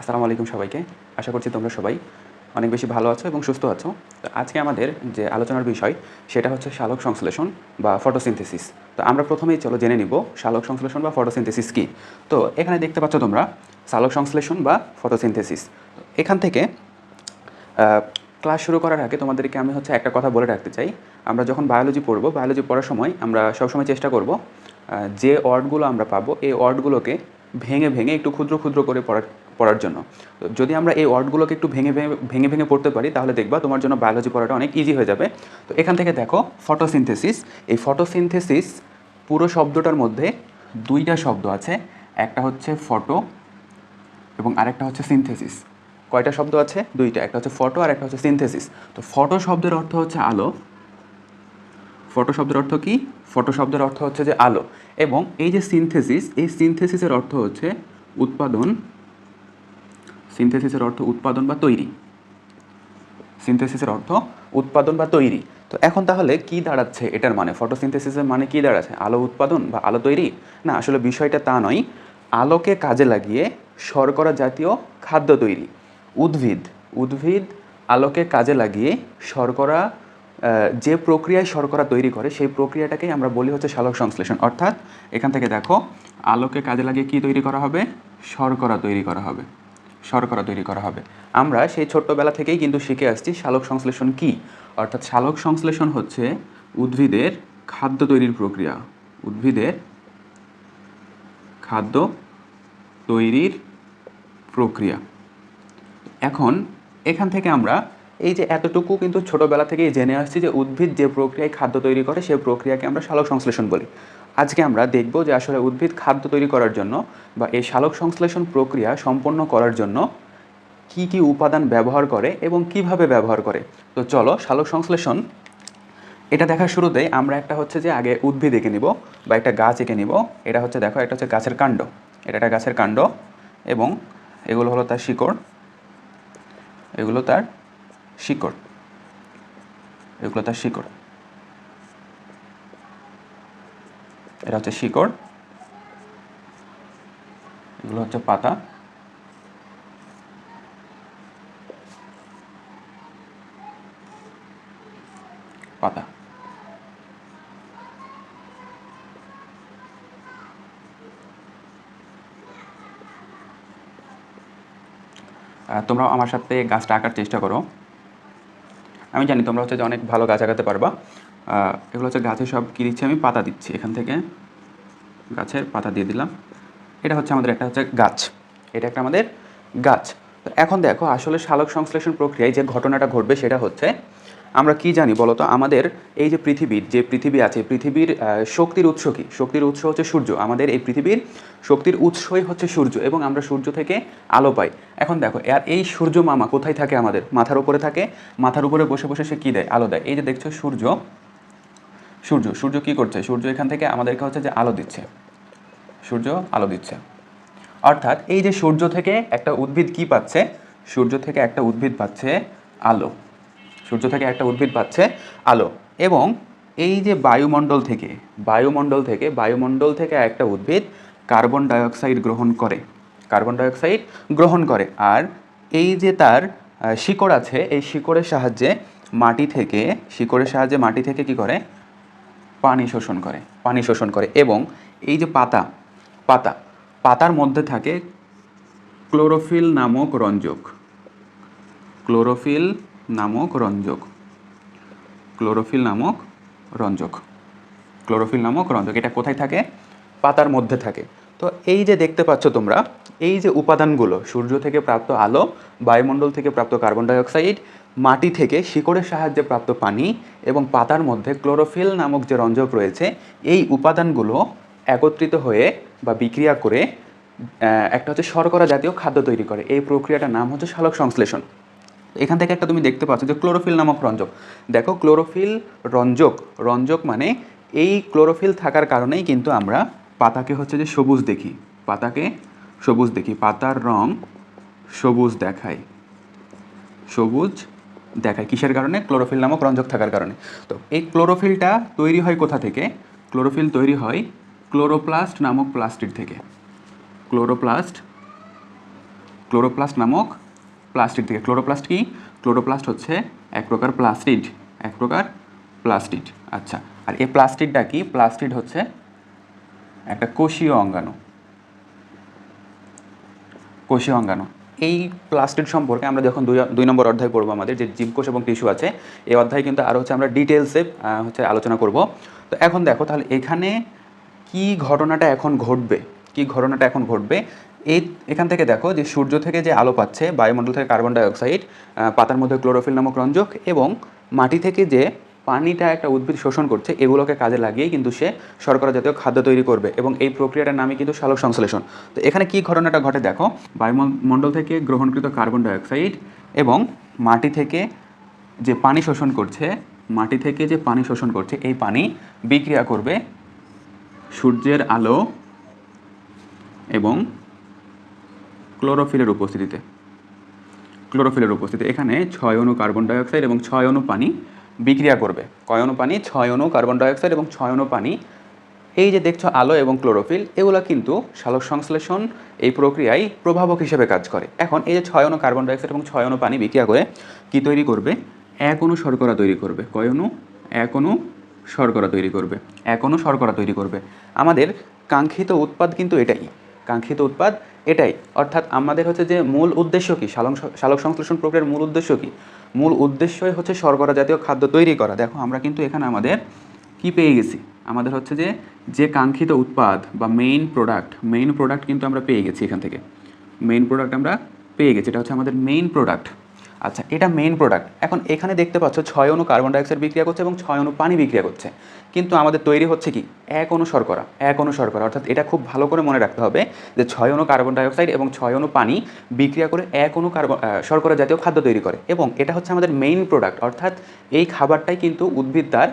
আসসালামু আলাইকুম সবাইকে। আশা করছি তোমরা সবাই অনেক বেশি ভালো আছো এবং সুস্থ আছো। তো আজকে আমাদের যে আলোচনার বিষয়, সেটা হচ্ছে শালক সংশ্লেষণ বা ফটোসিনথেসিস। তো আমরা প্রথমেই চলো জেনে নিব শালক সংশ্লেষণ বা ফটোসিনথেসিস কী। তো এখানে দেখতে পাচ্ছ তোমরা শালক সংশ্লেষণ বা ফটোসিনথেসিস। এখান থেকে ক্লাস শুরু করার আগে তোমাদেরকে আমি হচ্ছে একটা কথা বলে রাখতে চাই। আমরা যখন বায়োলজি পড়ব, বায়োলজি পড়ার সময় আমরা সবসময় চেষ্টা করব যে ওয়ার্ডগুলো আমরা পাবো, এই ওয়ার্ডগুলোকে ভেঙে ভেঙে একটু ক্ষুদ্র ক্ষুদ্র করে পড়ার পড়ার জন্য। যদি আমরা এই ওয়ার্ডগুলোকে একটু ভেঙে ভেঙে ভেঙে ভেঙে পড়তে পারি, তাহলে দেখবা তোমার জন্য বায়োলজি পড়াটা অনেক ইজি হয়ে যাবে। তো এখান থেকে দেখো ফটোসিনথেসিস এই ফটোসিনথেসিস পুরো শব্দটার মধ্যে দুইটা শব্দ আছে, একটা হচ্ছে ফটো এবং আরেকটা হচ্ছে সিনথেসিস কয়টা শব্দ আছে? দুইটা, একটা হচ্ছে ফটো আর একটা হচ্ছে সিনথেসিস তো ফটো শব্দের অর্থ হচ্ছে আলো। ফটো শব্দের অর্থ কি? ফটো শব্দের অর্থ হচ্ছে যে আলো। এবং এই যে সিনথেসিস এই সিনথেসিসের অর্থ হচ্ছে উৎপাদন সিনথেসিসের অর্থ উৎপাদন বা তৈরি। সিনথেসিসের অর্থ উৎপাদন বা তৈরি। তো এখন তাহলে কি দাঁড়াচ্ছে এটার মানে? ফটোসিনথেসিসের মানে কি দাঁড়াচ্ছে? আলো উৎপাদন বা আলো তৈরি? না, আসলে বিষয়টা তা নয়। আলোকে কাজে লাগিয়ে শর্করা জাতীয় খাদ্য তৈরি। উদ্ভিদ উদ্ভিদ আলোকে কাজে লাগিয়ে শর্করা যে প্রক্রিয়ায় শর্করা তৈরি করে, সেই প্রক্রিয়াটাকেই আমরা বলি হচ্ছে শালক সংশ্লেষণ। অর্থাৎ এখান থেকে দেখো, আলোকে কাজে লাগিয়ে কি তৈরি করা হবে? শর্করা তৈরি করা হবে। শর্করা তৈরি করা হবে। আমরা সেই ছোট্টবেলা থেকেই কিন্তু শিখে আসছি শালক সংশ্লেষণ কি। অর্থাৎ শালক সংশ্লেষণ হচ্ছে উদ্ভিদের খাদ্য তৈরির প্রক্রিয়া। উদ্ভিদের খাদ্য তৈরির প্রক্রিয়া। এখন এখান থেকে আমরা এই যে এতটুকু কিন্তু ছোটোবেলা থেকেই জেনে আসছি যে উদ্ভিদ যে প্রক্রিয়ায় খাদ্য তৈরি করে সেই প্রক্রিয়াকে আমরা শালক সংশ্লেষণ বলি। আজকে আমরা দেখব যে আসলে উদ্ভিদ খাদ্য তৈরি করার জন্য বা এই শালক সংশ্লেষণ প্রক্রিয়া সম্পন্ন করার জন্য কি কি উপাদান ব্যবহার করে এবং কীভাবে ব্যবহার করে। তো চলো শালক সংশ্লেষণ। এটা দেখার শুরুতেই আমরা একটা হচ্ছে যে আগে উদ্ভিদ এঁকে নিব বা একটা গাছ এঁকে নিব। এটা হচ্ছে দেখো একটা হচ্ছে গাছের কাণ্ড। এটা একটা গাছের কাণ্ড এবং এগুলো হলো তার শিকড়। এগুলো তার শিকড়। এগুলো তার শিকড়। এটা হচ্ছে শিকড়। এগুলো হচ্ছে পাতা। পাতা। তোমরাও আমার সাথে গাছটা আঁকার চেষ্টা করো। আমি জানি তোমরা হচ্ছে যে অনেক ভালো গাছ আঁকাতে পারবা। এগুলো হচ্ছে গাছে সব কী দিচ্ছি আমি? পাতা দিচ্ছি এখান থেকে। গাছের পাতা দিয়ে দিলাম। এটা হচ্ছে আমাদের একটা হচ্ছে গাছ। এটা একটা আমাদের গাছ। তো এখন দেখো, আসলে শালক সংশ্লেষণ প্রক্রিয়ায় যে ঘটনাটা ঘটবে সেটা হচ্ছে, আমরা কি জানি বলো তো? আমাদের এই যে পৃথিবীর যে পৃথিবী আছে, পৃথিবীর শক্তির উৎস কী? শক্তির উৎস হচ্ছে সূর্য। আমাদের এই পৃথিবীর শক্তির উৎসই হচ্ছে সূর্য এবং আমরা সূর্য থেকে আলো পাই। এখন দেখো, আর এই সূর্য মামা কোথায় থাকে আমাদের? মাথার উপরে থাকে। মাথার উপরে বসে বসে সে কী দেয়? আলো দেয়। এই যে দেখছ সূর্য সূর্য সূর্য কি করছে? সূর্য এখান থেকে আমাদেরকে হচ্ছে যে আলো দিচ্ছে। সূর্য আলো দিচ্ছে। অর্থাৎ এই যে সূর্য থেকে একটা উদ্ভিদ কি পাচ্ছে? সূর্য থেকে একটা উদ্ভিদ পাচ্ছে আলো। সূর্য থেকে একটা উদ্ভিদ পাচ্ছে আলো। এবং এই যে বায়ুমণ্ডল থেকে বায়ুমণ্ডল থেকে বায়ুমণ্ডল থেকে একটা উদ্ভিদ কার্বন ডাইঅক্সাইড গ্রহণ করে। কার্বন ডাইঅক্সাইড গ্রহণ করে। আর এই যে তার শিকড় আছে, এই শিকড়ের সাহায্যে মাটি থেকে, শিকড়ের সাহায্যে মাটি থেকে কি করে? পানি শোষণ করে, পানি শোষণ করে এবং এই যে পাতা পাতা, পাতার মধ্যে থাকে ক্লোরোফিল নামক রঞ্জক। ক্লোরোফিল নামক রঞ্জক। ক্লোরোফিল নামক রঞ্জক। ক্লোরোফিল নামক রঞ্জক, এটা কোথায় থাকে? পাতার মধ্যে থাকে। তো এই যে দেখতে পাচ্ছ তোমরা এই যে উপাদানগুলো, সূর্য থেকে প্রাপ্ত আলো, বায়ুমণ্ডল থেকে প্রাপ্ত কার্বন ডাইঅক্সাইড, মাটি থেকে শিকড়ের সাহায্যে প্রাপ্ত পানি এবং পাতার মধ্যে ক্লোরোফিল নামক যে রঞ্জক রয়েছে, এই উপাদানগুলো একত্রিত হয়ে বা বিক্রিয়া করে একটা হচ্ছে শর্করা জাতীয় খাদ্য তৈরি করে। এই প্রক্রিয়াটার নাম হচ্ছে শালক সংশ্লেষণ। এখান থেকে একটা তুমি দেখতে পাচ্ছ যে ক্লোরোফিল নামক রঞ্জক। দেখো, ক্লোরোফিল রঞ্জক রঞ্জক মানে এই ক্লোরোফিল থাকার কারণেই কিন্তু আমরা পাতাকে হচ্ছে যে সবুজ দেখি। পাতাকে সবুজ দেখি, পাতার রং সবুজ দেখায়। সবুজ দেখায় কিসের কারণে? ক্লোরোফিল নামক রঞ্জক থাকার কারণে। তো এই ক্লোরোফিলটা তৈরি হয় কোথা থেকে? ক্লোরোফিল তৈরি হয় ক্লোরোপ্লাস্ট নামক প্লাস্টিক থেকে। ক্লোরোপ্লাস্ট ক্লোরোপ্লাস্ট নামক প্লাস্টিড থেকে। ক্লোরোপ্লাস্ট কি? ক্লোরোপ্লাস্ট হচ্ছে এক প্রকার প্লাস্টিড, এক প্রকার প্লাস্টিড। আচ্ছা আর এই প্লাস্টিডটা কি? প্লাস্টিড হচ্ছে একটা কোষীয় অঙ্গাণু। কোষীয় অঙ্গাণু এই প্লাস্টিড সম্পর্কে আমরা যখন দুই নম্বর অধ্যায় পড়ব আমাদের, যে জীবকোষ এবং টিস্যু আছে, এই অধ্যায় কিন্তু আরও হচ্ছে আমরা ডিটেলসে হচ্ছে আলোচনা করব। তো এখন দেখো তাহলে এখানে কি ঘটনাটা এখন ঘটবে? কি ঘটনাটা এখন ঘটবে? এই এখান থেকে দেখো যে সূর্য থেকে যে আলো পাচ্ছে, বায়ুমণ্ডল থেকে কার্বন ডাইঅক্সাইড পাতার মধ্যে ক্লোরোফিল নামক রঞ্জক এবং মাটি থেকে যে পানিটা একটা উদ্ভিদ শোষণ করছে, এগুলোকে কাজে লাগিয়েই কিন্তু সে শর্করা জাতীয় খাদ্য তৈরি করবে এবং এই প্রক্রিয়াটার নামই কিন্তু সালোক সংশ্লেষণ। তো এখানে কি ঘটনাটা ঘটে দেখো, বায়ুমণ্ডল থেকে গ্রহণকৃত কার্বন ডাইঅক্সাইড এবং মাটি থেকে যে পানি শোষণ করছে, মাটি থেকে যে পানি শোষণ করছে, এই পানি বিক্রিয়া করবে সূর্যের আলো এবং ক্লোরোফিলের উপস্থিতিতে। ক্লোরোফিলের উপস্থিতি এখানে ছয় অণু কার্বন ডাইঅক্সাইড এবং ছয় অণু পানি বিক্রিয়া করবে। কয় অণু পানি? ছয় অণু, কার্বন ডাইঅক্সাইড এবং ছয় অণু পানি। এই যে দেখছ আলো এবং ক্লোরোফিল, এগুলো কিন্তু সালোক সংশ্লেষণ এই প্রক্রিয়ায় প্রভাবক হিসেবে কাজ করে। এখন এই যে ছয় অণু, কার্বন ডাইঅক্সাইড এবং ছয় অণু পানি বিক্রিয়া করে কি তৈরি করবে? এক অণু শর্করা তৈরি করবে। কয় অণু? এক অণু শর্করা তৈরি করবে। এক অণু শর্করা তৈরি করবে। আমাদের কাঙ্ক্ষিত উৎপাদ কিন্তু এটাই। কাঙ্ক্ষিত উৎপাদ এটাই। অর্থাৎ আমাদের হচ্ছে যে মূল উদ্দেশ্য কী? সালং সালোক সংশ্লেষণ প্রক্রিয়ার মূল উদ্দেশ্য কি? মূল উদ্দেশ্যই হচ্ছে শর্করা জাতীয় খাদ্য তৈরি করা। দেখো, আমরা কিন্তু এখানে আমাদের কি পেয়ে গেছি? আমাদের হচ্ছে যে যে কাঙ্ক্ষিত উৎপাদ বা মেইন প্রোডাক্ট মেইন প্রোডাক্ট কিন্তু আমরা পেয়ে গেছি এখান থেকে। মেইন প্রোডাক্ট আমরা পেয়ে গেছি। এটা হচ্ছে আমাদের মেইন প্রোডাক্ট আচ্ছা এটা মেইন প্রোডাক্ট এখন এখানে দেখতে পাচ্ছ ছয় অনু কার্বন ডাইঅক্সাইড বিক্রিয়া করছে এবং ছয় অনু পানি বিক্রিয়া করছে। কিন্তু আমাদের তৈরি হচ্ছে কি? এক অনু শর্করা, এক অনু শর্করা। অর্থাৎ এটা খুব ভালো করে মনে রাখতে হবে যে ছয় অণু কার্বন ডাইঅক্সাইড এবং ছয় অনু পানি বিক্রিয়া করে এক অনু কার্বন শর্করা জাতীয় খাদ্য তৈরি করে। এবং এটা হচ্ছে আমাদের মেইন প্রোডাক্ট অর্থাৎ এই খাবারটাই কিন্তু উদ্ভিদ তার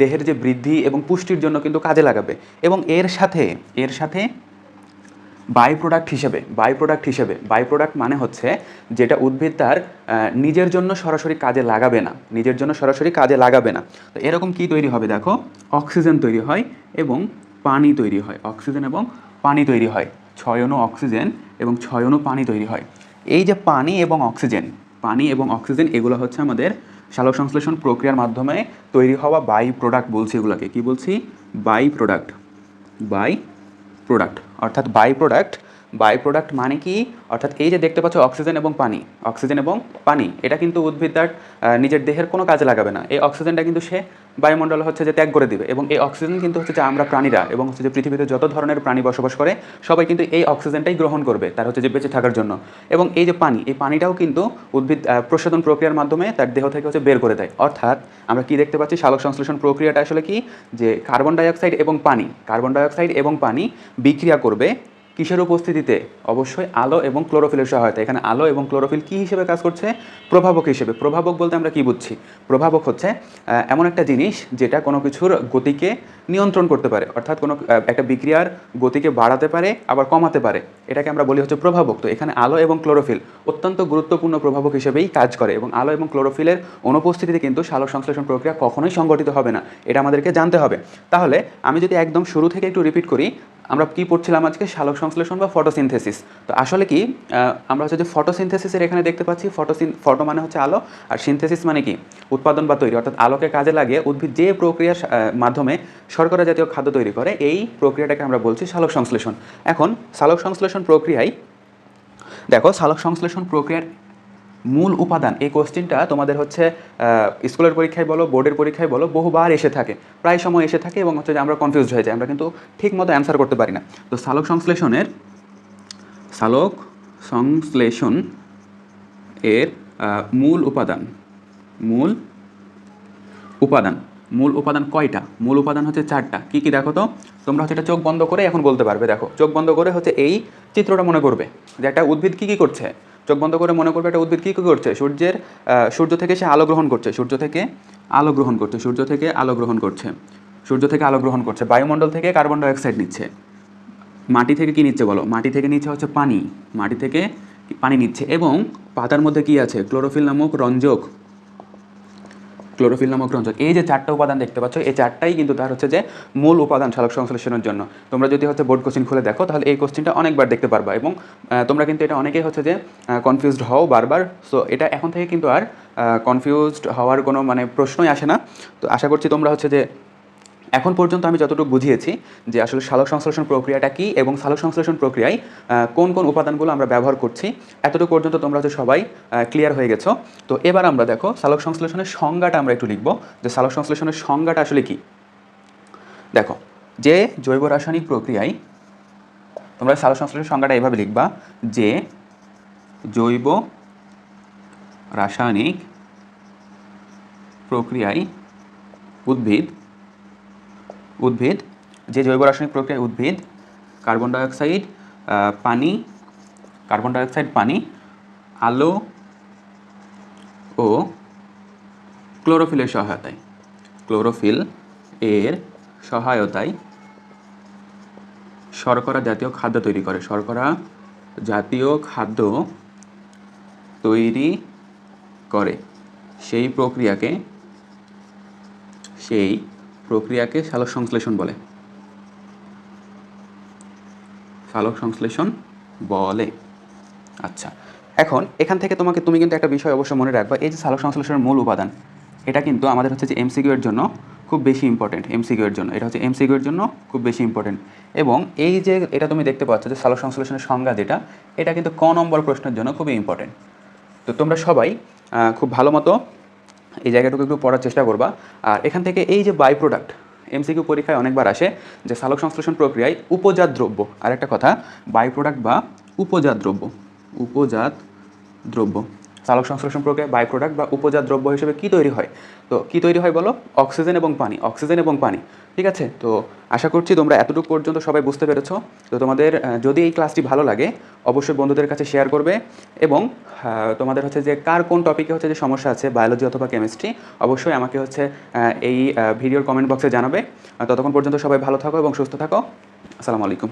দেহের যে বৃদ্ধি এবং পুষ্টির জন্য কিন্তু কাজে লাগাবে। এবং এর সাথে এর সাথে বাই প্রোডাক্ট হিসেবে বাই প্রোডাক্ট হিসেবে বাই প্রোডাক্ট মানে হচ্ছে যেটা উদ্ভিদ তার নিজের জন্য সরাসরি কাজে লাগাবে না, নিজের জন্য সরাসরি কাজে লাগাবে না। তো এরকম কি তৈরি হবে দেখো? অক্সিজেন তৈরি হয় এবং পানি তৈরি হয়। অক্সিজেন এবং পানি তৈরি হয়। ছয় অণু অক্সিজেন এবং ছয় অণু পানি তৈরি হয়। এই যে পানি এবং অক্সিজেন পানি এবং অক্সিজেন এগুলো হচ্ছে আমাদের সালোক সংশ্লেষণ প্রক্রিয়ার মাধ্যমে তৈরি হওয়া বাই প্রোডাক্ট বলছি এগুলোকে। কি বলছি? বাই প্রোডাক্ট বাই প্রোডাক্ট অর্থাৎ বাই প্রোডাক্ট বাই প্রোডাক্ট মানে কি? অর্থাৎ এই যে দেখতে পাচ্ছ অক্সিজেন এবং পানি। অক্সিজেন এবং পানি, এটা কিন্তু উদ্ভিদ তার নিজের দেহের কোনো কাজে লাগাবে না। এই অক্সিজেনটা কিন্তু সে বায়ুমণ্ডল হচ্ছে যে ত্যাগ করে দিবে। এবং এই অক্সিজেন কিন্তু হচ্ছে যে আমরা প্রাণীরা এবং হচ্ছে যে পৃথিবীতে যত ধরনের প্রাণী বসবাস করে, সবাই কিন্তু এই অক্সিজেনটাই গ্রহণ করবে, তার হচ্ছে যে বেঁচে থাকার জন্য। এবং এই যে পানি, এই পানিটাও কিন্তু উদ্ভিদ প্রশোধন প্রক্রিয়ার মাধ্যমে তার দেহ থেকে হচ্ছে বের করে দেয়। অর্থাৎ আমরা কি দেখতে পাচ্ছি? সালোক সংশ্লেষণ প্রক্রিয়াটা আসলে কি? যে কার্বন ডাইঅক্সাইড এবং পানি কার্বন ডাইঅক্সাইড এবং পানি বিক্রিয়া করবে কিসের উপস্থিতিতে? অবশ্যই আলো এবং ক্লোরোফিলের সহায়তা এখানে আলো এবং ক্লোরোফিল কি হিসেবে কাজ করছে? প্রভাবক হিসেবে। প্রভাবক বলতে আমরা কি বুঝছি? প্রভাবক হচ্ছে এমন একটা জিনিস যেটা কোনো কিছুর গতিকে নিয়ন্ত্রণ করতে পারে। অর্থাৎ কোনো একটা বিক্রিয়ার গতিকে বাড়াতে পারে, আবার কমাতে পারে। এটাকে আমরা বলি হচ্ছে প্রভাবক। তো এখানে আলো এবং ক্লোরোফিল অত্যন্ত গুরুত্বপূর্ণ প্রভাবক হিসেবেই কাজ করে এবং আলো এবং ক্লোরোফিলের অনুপস্থিতিতে কিন্তু সালোক সংশ্লেষণ প্রক্রিয়া কখনোই সংগঠিত হবে না। এটা আমাদেরকে জানতে হবে। তাহলে আমি যদি একদম শুরু থেকে একটু রিপিট করি আমরা কি পড়ছিলাম আজকে? সালোক সংশ্লেষণ বা ফটোসিনথেসিস। তো আসলে কি আমরা হচ্ছে যে ফটোসিনথেসিসের এখানে দেখতে পাচ্ছি, ফটোসিন, ফটো মানে হচ্ছে আলো, আর সিনথেসিস মানে কি? উৎপাদন বা তৈরি। অর্থাৎ আলোকে কাজে লাগিয়ে উদ্ভিদ যে প্রক্রিয়ার মাধ্যমে শর্করা জাতীয় খাদ্য তৈরি করে, এই প্রক্রিয়াটাকে আমরা বলছি সালোক সংশ্লেষণ। এখন সালোক সংশ্লেষণ প্রক্রিয়ায়, দেখো সালোক সংশ্লেষণ প্রক্রিয়ার মূল উপাদান। এই কোশ্চেনটা তোমাদের হচ্ছে স্কুলের পরীক্ষায় বলো, বোর্ডের পরীক্ষায় বলো, বহুবার এসে থাকে। প্রায় সময় এসে থাকে এবং হচ্ছে যে আমরা কনফিউজ হয়ে যাই। আমরা কিন্তু ঠিক মতো অ্যান্সার করতে পারি না। তো সালোক সংশ্লেষণের, সালোক সংশ্লেষণ এর মূল উপাদান মূল উপাদান মূল উপাদান কয়টা? মূল উপাদান হচ্ছে চারটা। কি কি দেখো তো? তোমরা হচ্ছে এটা চোখ বন্ধ করে এখন বলতে পারবে। দেখো, চোখ বন্ধ করে হচ্ছে এই চিত্রটা মনে করবে যে একটা উদ্ভিদ কি কি করছে? চোখ বন্ধ করে মনে করবে একটা উদ্ভিদ কী কী করছে? সূর্যের সূর্য থেকে সে আলো গ্রহণ করছে। সূর্য থেকে আলো গ্রহণ করছে। সূর্য থেকে আলো গ্রহণ করছে। সূর্য থেকে আলো গ্রহণ করছে। বায়ুমণ্ডল থেকে কার্বন ডাইঅক্সাইড নিচ্ছে। মাটি থেকে কী নিচ্ছে বলো? মাটি থেকে নিচ্ছে হচ্ছে পানি। মাটি থেকে পানি নিচ্ছে। এবং পাতার মধ্যে কী আছে? ক্লোরোফিল নামক রঞ্জক ক্লোরোফিল নামক রঞ্জক এই যে চারটা উপাদান দেখতে পাচ্ছ, এই চারটাই কিন্তু তার হচ্ছে যে মূল উপাদান সালক সংশ্লেষণের জন্য। তোমরা যদি হচ্ছে বোর্ড কোশ্চিন খুলে দেখো, তাহলে এই কোশ্চিনটা অনেকবার দেখতে পারবা এবং তোমরা কিন্তু এটা অনেকেই হচ্ছে যে কনফিউজড হও বারবার। সো এটা এখন থেকে কিন্তু আর কনফিউজড হওয়ার কোনো মানে প্রশ্নই আসে না। তো আশা করছি তোমরা হচ্ছে যে এখন পর্যন্ত আমি যতটুকু বুঝিয়েছি যে আসলে সালোক সংশ্লেষণ প্রক্রিয়াটা কী এবং সালোক সংশ্লেষণ প্রক্রিয়ায় কোন কোন উপাদানগুলো আমরা ব্যবহার করছি, এতটুকু পর্যন্ত তোমরা হচ্ছে সবাই ক্লিয়ার হয়ে গেছো। তো এবার আমরা দেখো সালোক সংশ্লেষণের সংজ্ঞাটা আমরা একটু লিখব, যে সালোক সংশ্লেষণের সংজ্ঞাটা আসলে কি? দেখো, যে জৈব রাসায়নিক প্রক্রিয়ায় তোমরা সালোক সংশ্লেষণের সংজ্ঞাটা এভাবে লিখবা, যে জৈব রাসায়নিক প্রক্রিয়ায় উদ্ভিদ উদ্ভিদ, যে জৈব রাসায়নিক প্রক্রিয়ায় উদ্ভিদ, কার্বন ডাইঅক্সাইড পানি, কার্বন ডাইঅক্সাইড, পানি, আলো ও ক্লোরোফিলের সহায়তায়। ক্লোরোফিল এর সহায়তায় শর্করা জাতীয় খাদ্য তৈরি করে। শর্করা জাতীয় খাদ্য তৈরি করে। সেই প্রক্রিয়াকে, সেই প্রক্রিয়াকে সালোক সংশ্লেষণ বলে। সালোক সংশ্লেষণ বলে। আচ্ছা এখন এখান থেকে তোমাকে, তুমি কিন্তু একটা বিষয় অবশ্যই মনে রাখবা, এই যে সালোক সংশ্লেষণের মূল উপাদান, এটা কিন্তু আমাদের হচ্ছে যে এমসিকিউ এর জন্য খুব বেশি ইম্পর্টেন্ট এমসিকিউ এর জন্য, এটা হচ্ছে এমসিকিউ এর জন্য খুব বেশি ইম্পর্টেন্ট এবং এই যে এটা তুমি দেখতে পাচ্ছ যে সালোক সংশ্লেষণের সংজ্ঞা যেটা, এটা কিন্তু ক নম্বর প্রশ্নের জন্য খুবই ইম্পর্টেন্ট তো তোমরা সবাই খুব ভালো মতো এই জায়গাটুকু একটু পড়ার চেষ্টা করবা। আর এখান থেকে এই যে বাই প্রোডাক্ট এমসিকিউ পরীক্ষায় অনেকবার আসে যে সালক সংশ্লেষণ প্রক্রিয়ায় উপজাত দ্রব্য। আর একটা কথা বাই প্রোডাক্ট বা উপজাত দ্রব্য। উপজাত দ্রব্য। সালোক সংশ্লেষণ প্রক্রিয়ায় বাই প্রোডাক্ট বা উপজাত দ্রব্য হিসেবে কি তৈরি হয়? তো কি তৈরি হয় বলো? অক্সিজেন এবং পানি অক্সিজেন এবং পানি, ঠিক আছে? তো আশা করছি তোমরা এতটুকু পর্যন্ত সবাই বুঝতে পেরেছ। তো তোমাদের যদি এই ক্লাসটি ভালো লাগে, অবশ্যই বন্ধুদের কাছে শেয়ার করবে এবং তোমাদের হচ্ছে যে কার কোন টপিকে হচ্ছে যে সমস্যা আছে বায়োলজি অথবা কেমিস্ট্রি অবশ্যই আমাকে হচ্ছে এই ভিডিওর কমেন্ট বক্সে জানাবে। ততক্ষণ পর্যন্ত সবাই ভালো থাকো এবং সুস্থ থাকো। আসসালামু আলাইকুম।